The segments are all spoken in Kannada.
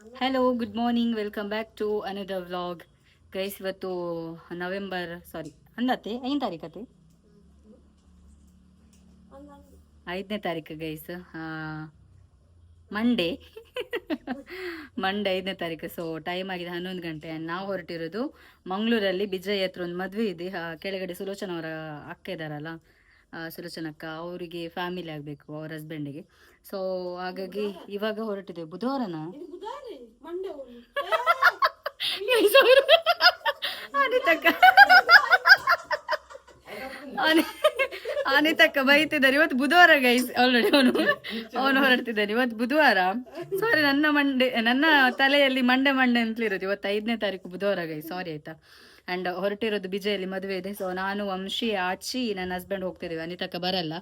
Hello good morning welcome back to another vlog guys ಇವತ್ತು ನವೆಂಬರ್ ಸಾರಿ ಅಂದತ್ತೆ ಐದನೇ ತಾರೀಕತ್ತೆ ಐದನೇ ತಾರೀಕು ಗೈಸ್ ಮಂಡೇ ಮಂಡೇ ಐದನೇ ತಾರೀಕು. ಸೊ ಟೈಮ್ ಆಗಿದೆ ಹನ್ನೊಂದು ಗಂಟೆ. ನಾವು ಹೊರಟಿರೋದು ಮಂಗಳೂರಲ್ಲಿ. ಬಿಜಯ್ ಹತ್ರ ಒಂದು ಮದುವೆ ಇದೆ. ಕೆಳಗಡೆ ಸುಲೋಚನ ಅವರ ಅಕ್ಕ ಇದ್ದಾರಲ್ಲ ಸುಲೋಚನ ಸುಲೋಚನಕ್ಕ ಅವರಿಗೆ ಫ್ಯಾಮಿಲಿ ಆಗಬೇಕು, ಅವ್ರ ಹಸ್ಬೆಂಡಿಗೆ ಸೊ ಹಾಗಾಗಿ ಇವಾಗ ಹೊರಟಿದ್ದೇವೆ. ಬುಧವಾರನಾ? ಅನಿತಕ್ಕ. ಅನಿ- ಅನಿತಕ್ಕ ಬೈತಿದ್ದಾರೆ. ಇವತ್ತು ಬುಧವಾರ ಗೈಸ್ ಆಲ್ರೆಡಿ ಅವನು. ಅವನು ಹೊರಡ್ತಿದ್ದಾನೆ. ಇವತ್ತು ಬುಧವಾರ. ಸಾರಿ ನನ್ನ ಮಂಡೆ, ನನ್ನ ತಲೆಯಲ್ಲಿ ಮಂಡೆ ಮಂಡೆ ಅಂತಲಿರೋದು. ಇವತ್ತು ಐದನೇ ತಾರೀಕು ಬುಧವಾರ ಗೈಸ್ ಸಾರಿ ಆಯ್ತಾ. ಅಂಡ್ ಹೊರಟಿರೋದು ಬಿಜೆಯಲ್ಲಿ ಮದುವೆ ಇದೆ. ಸೊ ನಾನು, ವಂಶಿ, ಆಚಿ, ನನ್ನ ಹಸ್ಬೆಂಡ್ ಹೋಗ್ತಿದ್ದೇವೆ. ಅನಿತಕ್ಕ ಬರಲ್ಲ.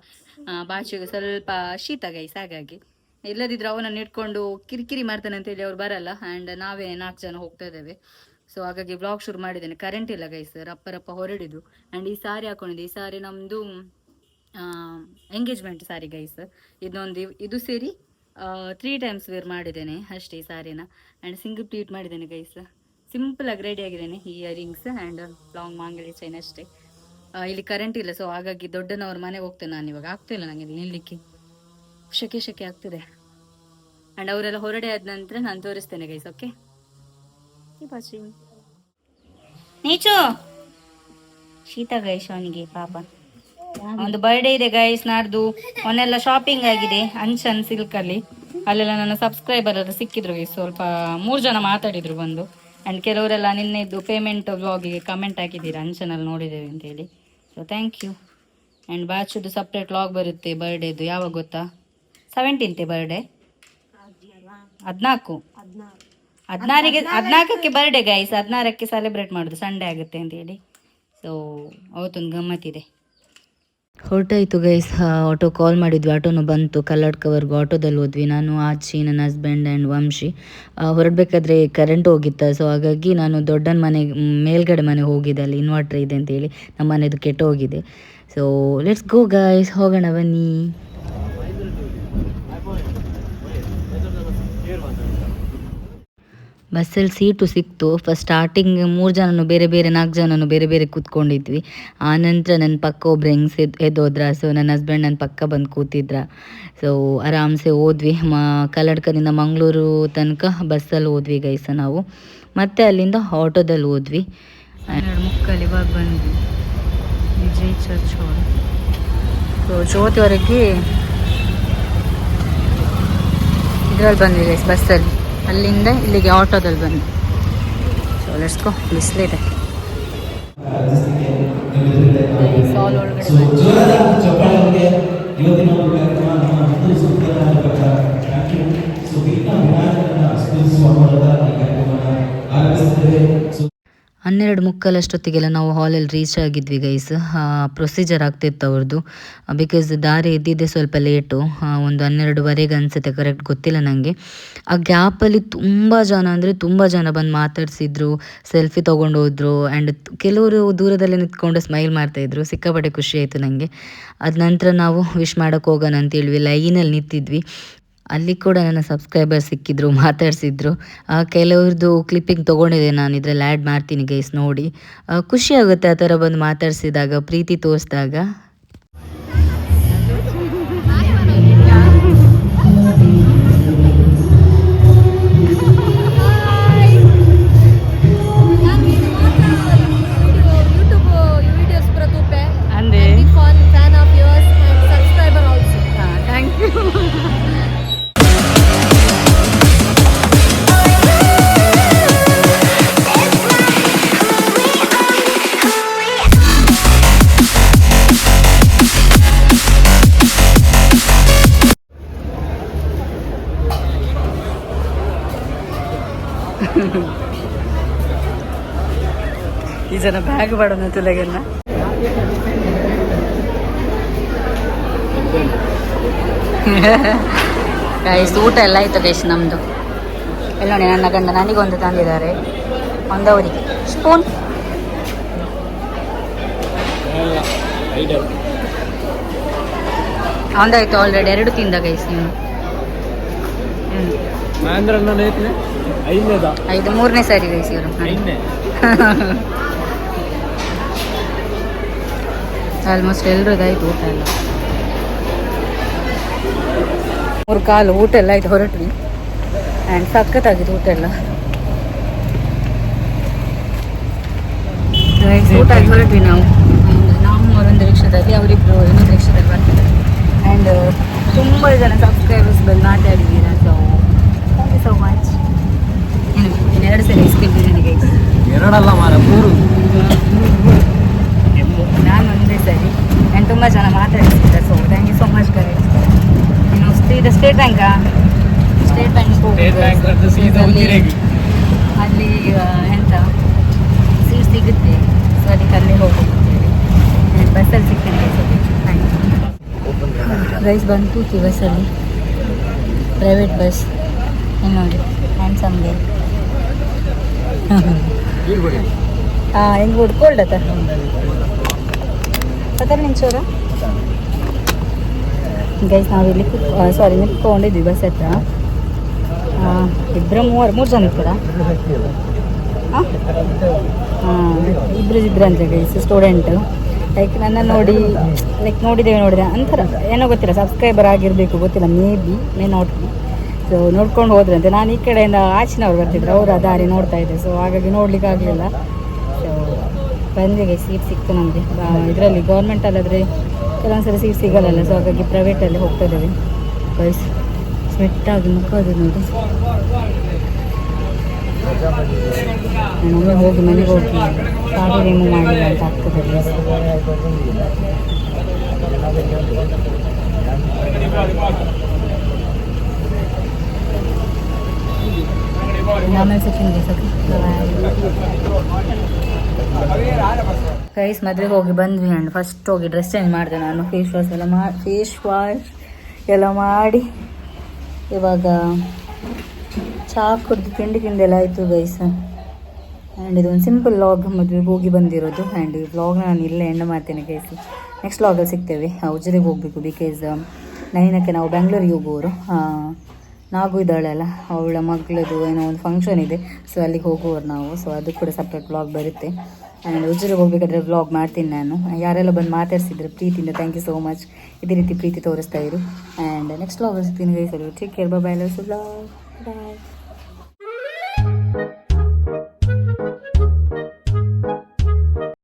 ಬಾಚಿಗೆ ಸ್ವಲ್ಪ ಶೀತ ಗೈಸ್ ಹಾಗಾಗಿ. ಇಲ್ಲದಿದ್ರೆ ಅವನನ್ನು ಇಟ್ಕೊಂಡು ಕಿರಿಕಿರಿ ಮಾಡ್ತಾನೆ ಅಂತೇಳಿ ಅವ್ರು ಬರಲ್ಲ. ಆ್ಯಂಡ್ ನಾವೇ ನಾಲ್ಕು ಜನ ಹೋಗ್ತಾ ಇದ್ದೇವೆ. ಸೊ ಹಾಗಾಗಿ ಬ್ಲಾಗ್ ಶುರು ಮಾಡಿದ್ದೇನೆ. ಕರೆಂಟ್ ಇಲ್ಲ ಗೈಸ್ ಅಪ್ಪರಪ್ಪ ಹೊರಡಿದ್ದು. ಆ್ಯಂಡ್ ಈ ಸಾರಿ ಹಾಕೊಂಡಿದ್ದೆ. ಈ ಸಾರಿ ನಮ್ಮದು ಎಂಗೇಜ್ಮೆಂಟ್ ಸಾರಿ ಗೈಸ್ ಇದೊಂದು, ಇದು ಸೇರಿ ತ್ರೀ ಟೈಮ್ಸ್ ವೇರ್ ಮಾಡಿದ್ದೇನೆ ಅಷ್ಟೇ ಈ ಸಾರಿನ ಆ್ಯಂಡ್ ಸಿಂಗಲ್ ಪ್ಲೀಟ್ ಮಾಡಿದ್ದೇನೆ ಗೈಸ್ ಸಿಂಪಲ್ ಆಗಿ ರೆಡಿ ಆಗಿದ್ದೇನೆ. ಈ earrings and long mangalya chain ಅಷ್ಟೇ ಇಲ್ಲಿ ಕರೆಂಟ್ ಇಲ್ಲ. ಸೊ ಹಾಗಾಗಿ ದೊಡ್ಡನವ್ರ ಮನೆಗೆ ಹೋಗ್ತೇನೆ ನಾನು ಇವಾಗ. ಆಗ್ತಿಲ್ಲ ನನಗೆ ಇಲ್ಲಿ ನಿಲ್ಲಲಿಕ್ಕೆ ಶೆಕೆ ಶೆಕೆ ಆಗ್ತಿದೆ. ಆ್ಯಂಡ್ ಅವರೆಲ್ಲ ಹೊರಡೆ ಆದ ನಂತರ ನಾನು ತೋರಿಸ್ತೇನೆ ಗೈಸ್ ಓಕೆ ನೀಚು! ಶೀತ ಗೈಸ್ ಅವನಿಗೆ ಪಾಪ. ಒಂದು ಬರ್ಡೇ ಇದೆ ಗೈಸ್ ನಾಡ್ದು. ಮೊನ್ನೆಲ್ಲ ಶಾಪಿಂಗ್ ಆಗಿದೆ ಅಂಚನ್ ಸಿಲ್ಕ್ ಅಲ್ಲಿ. ಅಲ್ಲೆಲ್ಲ ನನ್ನ ಸಬ್ಸ್ಕ್ರೈಬರ್ ಎಲ್ಲ ಸಿಕ್ಕಿದ್ರು ಗೈಸ್ ಸ್ವಲ್ಪ ಮೂರು ಜನ ಮಾತಾಡಿದ್ರು ಬಂದು. ಅಂಡ್ ಕೆಲವರೆಲ್ಲ ನಿನ್ನೆದ್ದು ಪೇಮೆಂಟ್ ವ್ಲಾಗಿಗೆ ಕಮೆಂಟ್ ಹಾಕಿದ್ದೀರಾ ಅಂಚನಲ್ಲಿ ನೋಡಿದ್ದೇವೆ ಅಂತ ಹೇಳಿ ಸೊ ಥ್ಯಾಂಕ್ ಯು ಆ್ಯಂಡ್ ಬಾಚುದು ಸಪ್ರೇಟ್ ವ್ಲಾಗ್ ಬರುತ್ತೆ ಬರ್ಡೇದು ಯಾವಾಗ ಗೊತ್ತಾ? ಸೆವೆಂಟೀನ್ತೆ ಬರ್ಡೇ ಹದಿನಾಲ್ಕು. ಹದಿನಾರಿಗೆ ಹದಿನಾಲ್ಕಕ್ಕೆ ಬರ್ಡೇ ಗೈಸ್ ಹದಿನಾರಕ್ಕೆ ಸೆಲೆಬ್ರೇಟ್ ಮಾಡೋದು. ಸಂಡೇ ಆಗುತ್ತೆ ಅಂತ ಹೇಳಿ. ಸೊ ಅವತ್ತೊಂದು ಗಮ್ಮತ್ತಿದೆ. ಹೊರಟಾಯಿತು ಗೈಸ್ ಆಟೋ ಕಾಲ್ ಮಾಡಿದ್ವಿ. ಆಟೋನು ಬಂತು. ಕಲ್ಲಡ್ಕವರೆಗೂ ಆಟೋದಲ್ಲಿ ಹೋದ್ವಿ. ನಾನು ಆಚಿ ನನ್ನ ಹಸ್ಬೆಂಡ್ ಆ್ಯಂಡ್ ವಂಶಿ. ಹೊರಡಬೇಕಾದ್ರೆ ಕರೆಂಟ್ ಹೋಗಿತ್ತ? ಸೊ ಹಾಗಾಗಿ ನಾನು ದೊಡ್ಡನ ಮನೆಗೆ ಮೇಲ್ಗಡೆ ಮನೆ ಹೋಗಿದ್ದೆ ಅಲ್ಲಿ ಇನ್ವರ್ಟರ್ ಇದೆ ಅಂತೇಳಿ ನಮ್ಮ ಮನೆದು ಕೆಟ್ಟು ಹೋಗಿದೆ ಸೊ ಲೆಟ್ಸ್ ಗೋ ಗೈಸ್ ಹೋಗೋಣ ಬನ್ನಿ. ಬಸ್ಸಲ್ಲಿ ಸೀಟು ಸಿಕ್ತು. ಫಸ್ಟ್ ಸ್ಟಾರ್ಟಿಂಗ್ ಮೂರು ಜನನು ಬೇರೆ ಬೇರೆ, ನಾಲ್ಕು ಜನನು ಬೇರೆ ಬೇರೆ ಕೂತ್ಕೊಂಡಿದ್ವಿ. ಆನಂತರ ನನ್ನ ಪಕ್ಕ ಒಬ್ರು ಹೆಂಗ್ಸ್ ಎದ್ದು ಎದ್ದೋದ್ರ ಸೊ ನನ್ನ ಹಸ್ಬೆಂಡ್ ನನ್ನ ಪಕ್ಕ ಬಂದು ಕೂತಿದ್ರ. ಸೊ ಆರಾಮ್ಸೆ ಹೋದ್ವಿ. ಮ, ಕಲ್ಲಡ್ಕದಿಂದ ಮಂಗಳೂರು ತನಕ ಬಸ್ಸಲ್ಲಿ ಹೋದ್ವಿ ಗೈಸ ನಾವು. ಮತ್ತೆ ಅಲ್ಲಿಂದ ಆಟೋದಲ್ಲಿ ಹೋದ್ವಿ. ಮುಕ್ಕಲ್ಲಿ ಇವಾಗ ಬಂದ್ವಿ. ವಿಜಯ್ ಚರ್ಚ್ ಸೊ ಜ್ಯೋತಿವರೆಗೆ ಇದ್ರಲ್ಲಿ ಬಂದ್ವಿ ಗೈಸ್ ಬಸ್ಸಲ್ಲಿ. ಅಲ್ಲಿಂದ ಇಲ್ಲಿಗೆ ಆಟೋದಲ್ಲಿ ಬನ್ನಿ. ಸೊ ಲೆಟ್ಸ್ಕೋ ಬಿಸಿಲಿದೆ ಸಾಲ್ ಒಳಗಡೆ ಹನ್ನೆರಡು ಮುಕ್ಕಲಷ್ಟೊತ್ತಿಗೆಲ್ಲ ನಾವು ಹಾಲಲ್ಲಿ ರೀಚ್ ಆಗಿದ್ವಿ ಗೈಸ್ ಪ್ರೊಸೀಜರ್ ಆಗ್ತಿತ್ತು ಅವ್ರದ್ದು ಬಿಕಾಸ್ ದಾರಿ ಇದ್ದಿದ್ದೆ ಸ್ವಲ್ಪ ಲೇಟು ಒಂದು ಹನ್ನೆರಡುವರೆಗೆ ಅನಿಸುತ್ತೆ ಕರೆಕ್ಟ್ ಗೊತ್ತಿಲ್ಲ ನನಗೆ ಆ ಗ್ಯಾಪಲ್ಲಿ ತುಂಬ ಜನ, ಅಂದರೆ ತುಂಬ ಜನ ಬಂದು ಮಾತಾಡಿಸಿದ್ರು ಸೆಲ್ಫಿ ತೊಗೊಂಡು ಹೋದರು ಆ್ಯಂಡ್ ಕೆಲವರು ದೂರದಲ್ಲೇ ನಿಂತ್ಕೊಂಡು ಸ್ಮೈಲ್ ಮಾಡ್ತಾಯಿದ್ರು ಸಿಕ್ಕಾಪಟ್ಟೆ ಖುಷಿ ಆಯಿತು ನನಗೆ ಅದ ನಂತರ ನಾವು ವಿಶ್ ಮಾಡೋಕ್ಕೆ ಹೋಗೋಣ ಅಂತೇಳಿ ಲೈನಲ್ಲಿ ನಿಂತಿದ್ವಿ. ಅಲ್ಲಿ ಕೂಡ ನನ್ನ ಸಬ್ಸ್ಕ್ರೈಬರ್ ಸಿಕ್ಕಿದ್ರು, ಮಾತಾಡಿಸಿದ್ರು. ಕೆಲವ್ರದ್ದು ಕ್ಲಿಪ್ಪಿಂಗ್ ತೊಗೊಂಡಿದ್ದೆ ನಾನು, ಇದರಲ್ಲಿ ಆ್ಯಡ್ ಮಾಡ್ತೀನಿ ಗೈಸ್ ನೋಡಿ. ಖುಷಿ ಆಗುತ್ತೆ ಆ ಥರ ಬಂದು ಮಾತಾಡಿಸಿದಾಗ, ಪ್ರೀತಿ ತೋರಿಸಿದಾಗ. ಈ ಜನ ಬ್ಯಾಗ್ ಬಾಡೋಣ ಗೈಸ್ ಊಟ ಎಲ್ಲ ಆಯ್ತು ಗೈಸ್ ನಮ್ಮದು ಎಲ್ಲ ನೋಡಿ, ನನ್ನ ಗಂಡ ನನಗೊಂದು ತಂದಿದ್ದಾರೆ. ಒಂದವರಿಗೆ ಸ್ಪೂನ್ ಒಂದಾಯ್ತು ಆಲ್ರೆಡಿ ಎರಡು ತಿಂದ ಗೈಸ್ ನೀವು. ಹ್ಞೂ ಮಹೇಂದ್ರ ನಾನು ಐತನೆ ಐದನೇದ? ಐದು ಮೂರನೇ ಸಾರಿ ಗೈಸ್ ಇವರು. ಐದನೇ. ಆಲ್ಮೋಸ್ಟ್ ಎಲ್ರದ್ದಾಯ್ತು ಊಟ ಎಲ್ಲ. ಮೂರು ಕಾಲು ಊಟ ಎಲ್ಲ ಆಯ್ತು ಹೊರಟ್ವಿ. ಆ್ಯಂಡ್ ಸಖತ್ತಾಗಿದೆ ಊಟ ಎಲ್ಲ. ಊಟ ಆಗಿ ಹೊರಟ್ವಿ ನಾವು. ನಾವು ಅವರೊಂದು ರಿಕ್ಷಾದಲ್ಲಿ ಅವರಿಬ್ರು ಇನ್ನೊಂದು ರಿಕ್ಷಾದಲ್ಲಿ ಬರ್ತಾರೆ ಆ್ಯಂಡ್ ತುಂಬ ಜನ ಸಬ್ಸ್ಕ್ರೈಬರ್ಸ್ ಬಂದು ಮಾತಾಡಿದ್ದೀರಾ so thank you so much ಏನು ಇನ್ನೆರಡು ಸರಿ ಗೈಸ್ ಎರಡಲ್ಲ ಮಾರ ಮೂರು. ನಾನು ಒಂದೇ ಸರಿ. ನಾನು ತುಂಬ ಜನ ಮಾತಾಡಿಸಿದ್ದಾರೆ so thank you so much guys ಇನ್ನು ಸ್ಟೇಟ್ ಸ್ಟೇಟ್ ಬ್ಯಾಂಕಾ ಸ್ಟೇಟ್ ಬ್ಯಾಂಕ್ ಅಲ್ಲಿ ಎಂತ? ಸೀಟ್ ಸಿಗುತ್ತೆ. ಸೊ ಅದಕ್ಕೆ ಅಲ್ಲಿ ಆ್ಯಂಡ್ ಬಸ್ಸಲ್ಲಿ ಸಿಗ್ತೇನೆ ಗೈಸ್ ಬಂದು ಕೂತಿ ಬಸ್ಸಲ್ಲಿ ಪ್ರೈವೇಟ್ ಬಸ್ ಏನು ನೋಡಿ ಹ್ಯಾಂಡ್ಸಮ್ಗೆ ಹಾಂ ಹೆಂಗೆ ಹುಡ್ಕೊಳ್ದ ಪತ್ತಾರು ನಿಮಿಷ ಗೈಸ್ ನಾವು ಇಲ್ಲಿ ಸಾರಿ ನಿಂತ್ಕೊಂಡಿದ್ವಿ ಬಸ್ ಹತ್ರ. ಇಬ್ಬರು ಮೂವರು ಮೂರು ಜನ ಕೂಡ ಹಾಂ ಇಬ್ಬರು ಅಂತ ಗೈಸ್ ಸ್ಟೂಡೆಂಟ್ ಲೈಕ್ ನನ್ನ ನೋಡಿ ಲೈಕ್ ನೋಡಿದ್ದೇವೆ ನೋಡಿದೆ ಅಂತಾರ. ಏನೋ ಗೊತ್ತಿಲ್ಲ ಸಬ್ಸ್ಕ್ರೈಬರ್ ಆಗಿರಬೇಕು, ಗೊತ್ತಿಲ್ಲ maybe may not so ನೋಡ್ಕೊಂಡು ಹೋದ್ರಂತೆ ನಾನು ಈ ಕಡೆಯಿಂದ ಆಚಿನವ್ರು ಬರ್ತಿದ್ರು. ಅವರು ಆ ದಾರಿ ನೋಡ್ತಾ ಇದ್ದೆ ಸೊ ಹಾಗಾಗಿ ನೋಡ್ಲಿಕ್ಕೆ ಆಗಲಿಲ್ಲ. ಸೊ ಬಂದಿಗೆ ಸೀಟ್ ಸಿಕ್ತು ನಮಗೆ. ಇದರಲ್ಲಿ ಗೌರ್ಮೆಂಟಲ್ಲಾದರೆ ಕೆಲವೊಂದ್ಸಲ ಸೀಟ್ ಸಿಗಲ್ಲ ಸೊ ಹಾಗಾಗಿ ಪ್ರೈವೇಟಲ್ಲಿ ಹೋಗ್ತಾ ಇದ್ದೇವೆ. ವಯಸ್ಸು ಸ್ವೆಟ್ಟಾಗಿ ಮುಖೋದು ನೋಡಿ. ನಾನೊಮ್ಮೆ ಹೋಗಿ ಮನೆಗೆ ಹೋಗಿ ಸಾಡಿ ರಿಮೂವ್ ಮಾಡಿಲ್ಲ ಅಂತ ಆಗ್ತದೆ ಆಮೇಲೆ ಗೈಸ್ ಮದುವೆಗೆ ಹೋಗಿ ಬಂದ್ವಿ ಅಂಡ್ ಫಸ್ಟ್ ಹೋಗಿ ಡ್ರೆಸ್ ಚೇಂಜ್ ಮಾಡಿದೆ ನಾನು ಫೇಸ್ ವಾಶ್ ಎಲ್ಲ ಮಾಡಿ ಫೇಸ್ ವಾಶ್ ಎಲ್ಲ ಮಾಡಿ. ಇವಾಗ ಚಹಾ ಕುಡ್ದು ತಿಂಡಿ ತಿಂಡಿ ಎಲ್ಲ ಆಯಿತು ಗೈಸ್ ಆ್ಯಂಡ್ ಇದೊಂದು ಸಿಂಪಲ್ ಲಾಗ್ ಮದುವೆಗೆ ಹೋಗಿ ಬಂದಿರೋದು. ಆ್ಯಂಡ್ ಈ ವ್ಲಾಗ್ನ ನಾನು ಇಲ್ಲೇ ಎಂಡ್ ಮಾಡ್ತೇನೆ ಗೈಸ್ ನೆಕ್ಸ್ಟ್ ಲಾಗಲ್ಲಿ ಸಿಗ್ತೇವೆ. ಉಜಿರೆಗೆ ಹೋಗಬೇಕು ಬಿಕಾಸ್ ನೈನಕ್ಕೆ ನಾವು ಬೆಂಗಳೂರಿಗೆ ಹೋಗುವವರು. ನಾಗು ಇದ್ದಾಳಲ್ಲ ಅವಳ ಮಗಳದು ಏನೋ ಒಂದು ಫಂಕ್ಷನ್ ಇದೆ. ಸೊ ಅಲ್ಲಿಗೆ ಹೋಗುವರು ನಾವು. ಸೊ ಅದು ಕೂಡ ಸಪ್ರೇಟ್ ವ್ಲಾಗ್ ಬರುತ್ತೆ. ಆ್ಯಂಡ್ ಉಜಿರೆಗೆ ಹೋಗ್ಬೇಕಾದ್ರೆ ವ್ಲಾಗ್ ಮಾಡ್ತೀನಿ ನಾನು. ಯಾರೆಲ್ಲ ಬಂದು ಮಾತಾಡ್ಸಿದ್ರು, ಪ್ರೀತಿಯಿಂದ ಥ್ಯಾಂಕ್ ಯು ಸೋ ಮಚ್ ಇದೇ ರೀತಿ ಪ್ರೀತಿ ತೋರಿಸ್ತಾ ಇರು. ಆ್ಯಂಡ್ ನೆಕ್ಸ್ಟ್ ವ್ಲಾಗ್ ಸಿಗ್ತೀನಿ ಗೈಸಲ್ಲಿ take care bye love bye